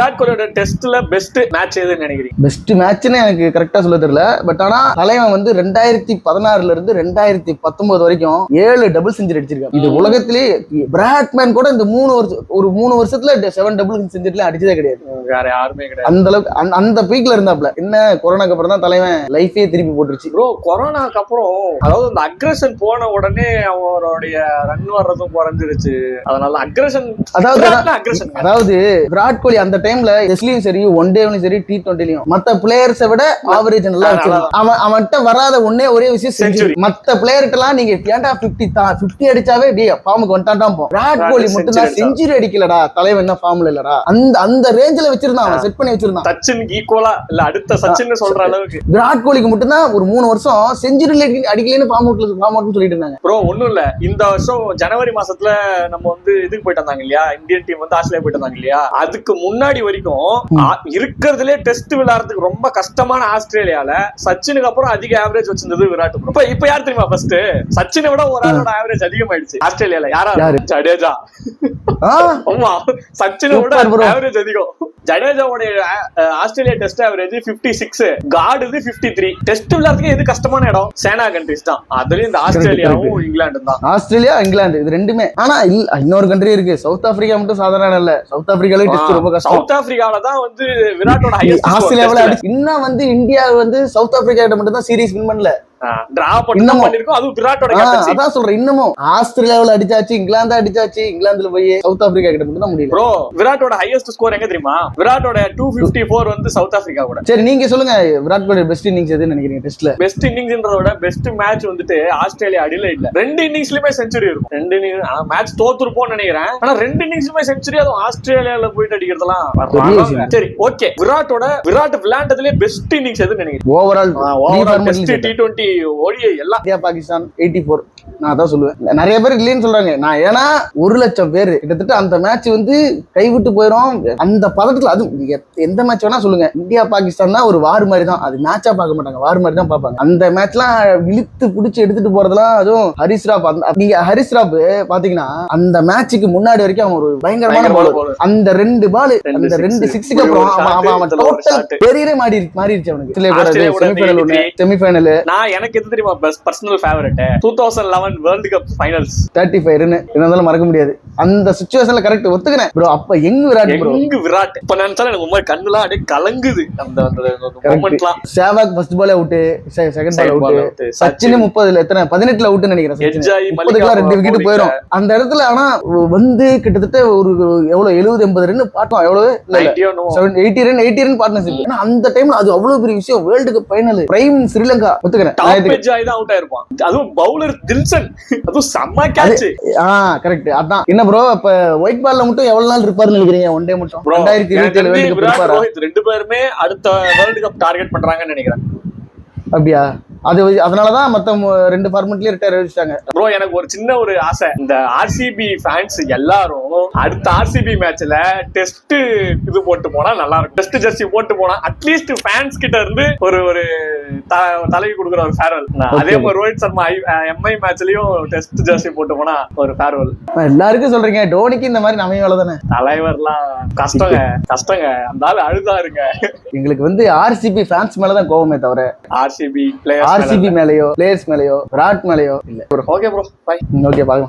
விராட் கோலியோட டெஸ்ட்ல best match எதுன்னு நினைக்கிறீங்க? பெஸ்ட் மேட்ச்னு எனக்கு கரெக்டா சொல்ல தெரியல. பட் ஆனா தலைவன் வந்து ரெண்டாயிரத்தி பதினாறுல இருந்து ரெண்டாயிரத்தி பத்தொன்பது வரைக்கும் ஏழு டபுள் செஞ்சுரி அடிச்சிருக்கான் இது உலகத்திலே பிராட்மேன் கூட இந்த மூணு வருஷம் ஒரு மூணு வருஷத்துல செவன் டபுள் செஞ்சுரிலாம் அடிச்சதே கிடையாது. வேற யாருமே கிடையாது. அந்த அளவுக்கு அந்த- அந்த பீக்ல இருந்தாப்ல என்ன கொரோனாக்கு அப்புறம் தான் தலைவன் லைஃபே திருப்பி போட்டுருச்சு. ப்ரோ கொரோனாக்கு அப்புறம் அதாவது இந்த அக்ரஷன் போன உடனே அவருடைய ரன் வர்றதும் குறைஞ்சிருச்சு. அதனால அக்ரஷன் அதாவது அக்ரஷன் அதாவது விராட் கோலி அந்த டைம்ல டெஸ்ட்லயும் சரி ஒன் டேவ்லயும் சரி டி டுவெண்ட்டிலையும் மத்த பிளேயர்ஸை விட ஆவரேஜ் நல்லா அவன் அவன்கிட்ட வராத ஒன்னே ஒரே விஷயம். செஞ்சுரி மத்த பிளேயர்கிட்ட எல்லாம் நீங்க ஏன்டா பிப்டி தான் பிப்டி அடிச்சாவே டே ஃபார்முக்கு வந்துட்டான் போ. விராட் கோலி மட்டும் தான். செஞ்சுரி அடிக்கலடா தலைவன் என்ன ஃபார்ம்ல இல்லடா. அந்த அந்த ரேஞ்சில வச்சிருந்தான் அவன் செட் பண்ணி வச்சிருந்தான். சச்சினுக்கு ஈக்குவலா இல்ல அடுத்த சச்சின் சொல்ற அளவுக்கு. விராட் கோலிக்கு மட்டும் தான் ஒரு மூணு வருஷம் செஞ்சுரி அடிக்கலன்னு ஃபார்ம் அவுட்ல ஃபார்ம் அவுட்னு சொல்லிட்டு இருந்தாங்க. ப்ரோ ஒண்ணும் இல்ல. இந்த வருஷம் ஜனவரி மாசத்துல நம்ம வந்து இதுக்கு போயிட்டு வந்தாங்க இல்லையா? இந்தியன் டீம் வந்து ஆஸ்திரேலியா போயிட்டு வந்தாங்க இல்லையா? அதுக்கு முன்னாடி வரைக்கும் ஆ- இருக்கிறதுலே டெஸ்ட் விளையாடுறதுக்கு ரொம்ப கஷ்டமான ஆஸ்திரேலியால சச்சினுக்கு அப்புறம் அதிக ஆவரேஜ் வச்சிருந்தது விராட். இப்ப இப்ப யார் தெரியுமா ஃபர்ஸ்ட் சச்சினை விட ஒரு ஆளோட ஆவரேஜ் அதிகமாயிடுச்சு ஆஸ்திரேலியால. யாரா? ஜடேஜா. ஆமா. சச்சினை விட. ஆவரேஜ் அதிகம். ஜடேஜாவுடைய ஆஸ்திரேலியா டெஸ்ட் ஆவரேஜ் 56 சிக்ஸ் கார்டு இது 53 த்ரீ டெஸ்ட் விளையாடுறதுக்கு எது கஷ்டமான இடம்? சேனா கண்ட்ரிஸ் தான். அதுலயும் இந்த ஆஸ்திரேலியாவும் இங்கிலாந்து தான். ஆஸ்திரேலியா இங்கிலாந்து இது ரெண்டுமே. ஆனா இல்ல இன்னொரு கண்ட்ரி இருக்கு. சவுத் ஆப்பிரிக்கா மட்டும் சாதாரண இல்ல சவுத் ஆப்பிரிக்காலே டெஸ்ட் ரொம்ப கஷ்டம். சவுத் ஆப்பிரிக்கால தான் வந்து விராட்டோட ஹையஸ்ட் ஆஸ்திரேலியாவில இன்னும் வந்து இந்தியா வந்து சவுத் ஆப்பிரிக்கா கிட்ட மட்டும் தான் சீரிஸ் வின் பண்ணல. அதான் சொல்றேன் இன்னமும். ஆஸ்திரேலியாவுல அடிச்சாச்சு இங்கிலாந்து அடிச்சாச்சு இங்கிலாந்துல போய் சவுத் ஆப்பிரிக்கா கிட்ட மட்டும் தான் முடியல. ப்ரோ விராட்டோட ஹையஸ்ட் ஸ்கோர் எங்க தெரியுமா? விராட்டோட டூ பிப்டி ஃபோர் வந்து சவுத் ஆப்பிரிக்கா கூட. சரி நீங்க சொல்லுங்க விராட் கோலி பெஸ்ட் இன்னிங்ஸ் எதுன்னு நினைக்கிறீங்க டெஸ்ட்ல பெஸ்ட் இன்னிங்ஸ்ன்றத விட பெஸ்ட் மேட்ச் வந்துட்டு ஆஸ்திரேலியா அடியில இல்ல. ரெண்டு இன்னிங்ஸ்லயுமே செஞ்சுரி இருக்கும். ரெண்டு இன்னிங்ஸ் மேட்ச் தோத்துருப்போம்னு நினைக்கிறேன். ஆனா ரெண்டு இன்னிங்ஸ்லயுமே செஞ்சுரி அதுவும் ஆஸ்திரேலியால போயிட்டு. விஷயம். சரி ஓகே விராட்டோட விராட் விளையாண்டதுலயே பெஸ்ட் இன்னிங்ஸ் எதுன்னு நினைக்கிறேன் overall best T twenty ODI எல்லாம் இந்தியா பாகிஸ்தான் எயிட்டி ஃபோர் நான் அதான் சொல்லுவேன். நிறைய பேர் இல்லைன்னு சொல்றாங்க. நான் ஏன்னா ஒரு லட்சம் பேர். கிட்டத்தட்ட அந்த மேட்ச் வந்து கைவிட்டு போயிடும் அந்த பதத்துல அது எந்த மேட்ச் வேணா சொல்லுங்க. இந்தியா பாகிஸ்தான் தான் ஒரு வார் மாதிரி தான் அது மேட்சா பார்க்க மாட்டாங்க. வார் மாதிரி தான் பார்ப்பாங்க. அந்த மேட்ச்லாம் இழுத்து பிடிச்சி எடுத்துட்டு போறதெல்லாம் அதுவும் ஹரிஸ் ராப். அந்த நீங்க ஹரிஸ் ராப் பாத்தீங்கன்னா அந்த மேட்சுக்கு முன்னாடி வரைக்கும் அவன் ஒரு பயங்கரமான bowler. அந்த ரெண்டு பால் அந்த. ரெண்டு சிக்ஸுக்கு அப்புறம் அவன் அவன் டோட்டல். பெரியரே மாறி மாறிடுச்சு அவனுக்கு. செமிஃபைனல் ஒன்று 83. செமிஃபைனல் நான் எனக்கு எது தெரியுமா? Personal favourite two thousand eleven world cup finals thirty five இருந்தாலும் மறக்க முடியாது. அந்த சுச்சுவேஷன்ல கரெக்ட் ஒத்துக்கிறேன் ப்ரோ அப்ப எங்க விராட் எங்க விராட்? இப்ப நினைச்சாலும் எனக்கு ரொம்ப கண்ணுலாம் அப்படியே கலங்குது. அந்த அந்த Sehwag first ball out second ball out. Sachin முப்பதுல எத்தனை? பதினெட்டுல அவுட்னு நினைக்கிறேன் முப்பதுக்குலாம் ரெண்டு விக்கெட் போயிடும் அந்த இடத்துல ஆனா வந்து கிட்டத்தட்ட ஒரு எவ்வளவு? எழுபது எண்பது ரன் பாட்டோம் எவ்வளவு? இல்ல இல்ல. 90 ஓ seven eighty run eighty run partnership ஏன்னா அந்த டைம்ல அது அவ்வளவு பெரிய விஷயம். World cup final prime Sri Lanka ஒத்துக்கிறேன் அவுட் ஆயிருப்பான். அதுவும் பவுலர் அதுவும் செம்ம கேட்ச் ஆ கரெக்ட் அதான். என்ன ப்ரோ இப்ப ஒயிட் பால்ல மட்டும் எவ்வளவு நாள் இருப்பாருன்னு நினைக்கிறீங்க? ஒன் டே மட்டும்? ரெண்டாயிரத்தி இருபத்தி ரெண்டு பேருமே அடுத்த வேர்ல்டு கப் டார்கெட் பண்றாங்கன்னு நினைக்கிறேன். அப்படியா? அது அதனாலதான் மத்த ரெண்டு ஃபார்மெட்லயும் ரிட்டையர் வச்சுட்டாங்க ப்ரோ எனக்கு ஒரு சின்ன ஒரு ஆசை. இந்த ஆர்சிபி ஃபேன்ஸ் எல்லாரும் அடுத்த ஆர்சிபி மேட்ச்ல டெஸ்ட் இது போட்டு போனா நல்லா இருக்கும். டெஸ்ட் ஜெர்சி போட்டு போனா அட்லீஸ்ட் ஃபேன்ஸ் கிட்ட இருந்து ஒரு ஒரு தலைவி கொடுக்குற ஒரு ஃபேர்வெல் அதே மாதிரி ரோஹித் சர்மா எம்ஐ மேட்ச்லயும் டெஸ்ட் ஜெர்சி போட்டு போனா ஒரு ஃபேர்வெல் எல்லாருக்கும் சொல்றீங்க டோனிக்கு இந்த மாதிரி நம்ம தானே? தலைவர்லாம் கஷ்டங்க கஷ்டங்க. அந்த ஆள் அழுதாருங்க. எங்களுக்கு வந்து ஆர்சிபி ஃபேன்ஸ் மேலதான் கோவமே தவிர ஆர்சிபி பிளேயர்ஸ் ஆர்சிபி மேலயோ பிளேயர்ஸ் மேலயோ விராட் மேலயோ இல்ல. ஓகே ப்ரோ பை ஓகே பாக்கலாம்